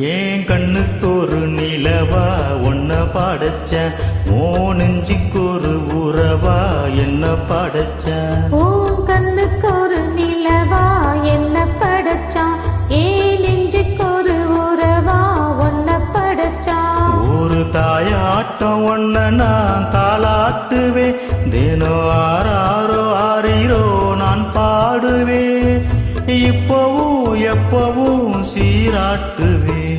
ஏன் கண்ணுக்கு ஒரு நிலவா? ஒன்ன படைச்ச. ஓ நெஞ்சுக்கு ஒரு உறவா? என்ன படைச்ச? உன் கண்ணுக்கு ஒரு நிலவா? என்ன படைச்சான் ஏன் நெஞ்சுக்கு ஒரு உறவா? ஒன்ன படைச்சான் ஒரு தாயாட்டம் ஒன்ன நான் தாளாட்டுவேன். தினம் ஆறாரோ ஆறிரோ நான் பாடுவேன். இப்பவும் எப்பவும் சீராட்டுவேன்.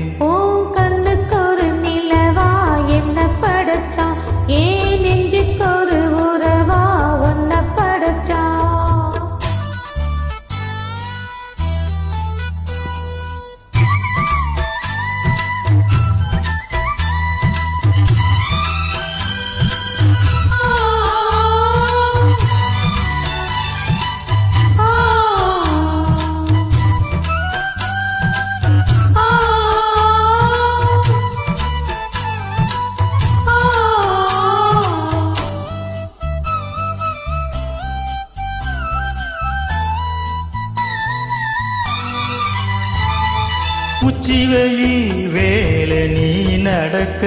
உச்சி வெயி வேலை நீ நடக்க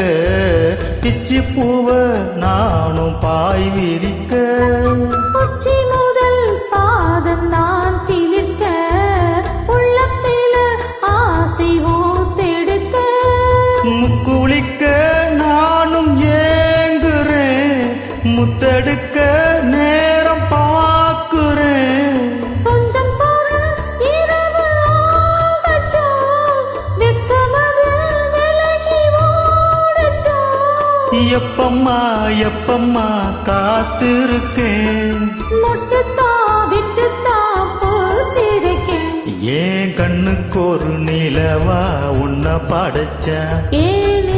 பிச்சி பூவ நானும் பாய் விரிக்க. உச்சி முதல் பாதம் நான் சிலிர்க்க உள்ளத்தில ஆசை ஓத்தெடுக்க முக்குளிக்க நானும் ஏங்குறேன் முத்தெடுக்க எப்பம்மா எப்பம்மா காத்திருக்கேன்? ஏன் கண்ணுக்கு ஒரு நிலவா உன்னை படைச்சேன்? ஏன்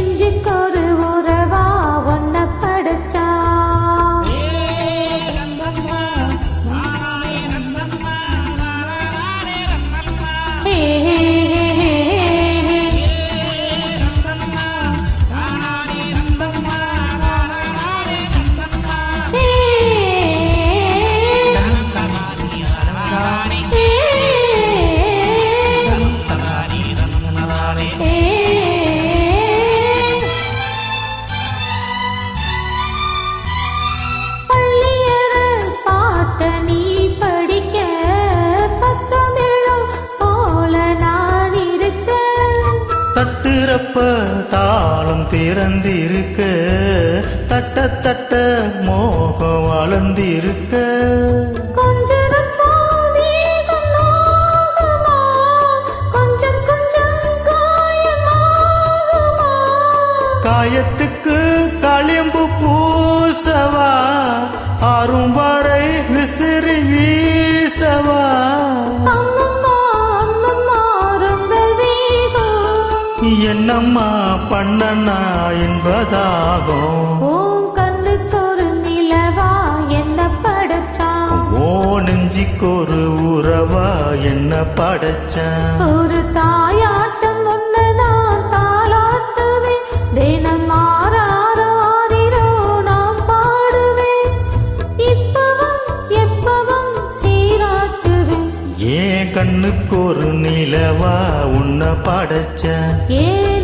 தட்டுறப்ப தாளம் திறந்திருக்க தட்ட தட்ட மோகம் வளர்ந்திருக்க. காயத்துக்கு களிம்பு பூசவா ஆறும் என்னம்மா பண்ணனா என்பதாகும். உன் கண்ணுக்கு ஒரு நிலவா என்ன படைச்சான்? ஓ நெஞ்சிக்கு ஒரு உறவா என்ன படைச்சான்? ஒரு ஏன் கண்ணுக்கு ஒரு நிலவா உன்னை படைச்ச ஏ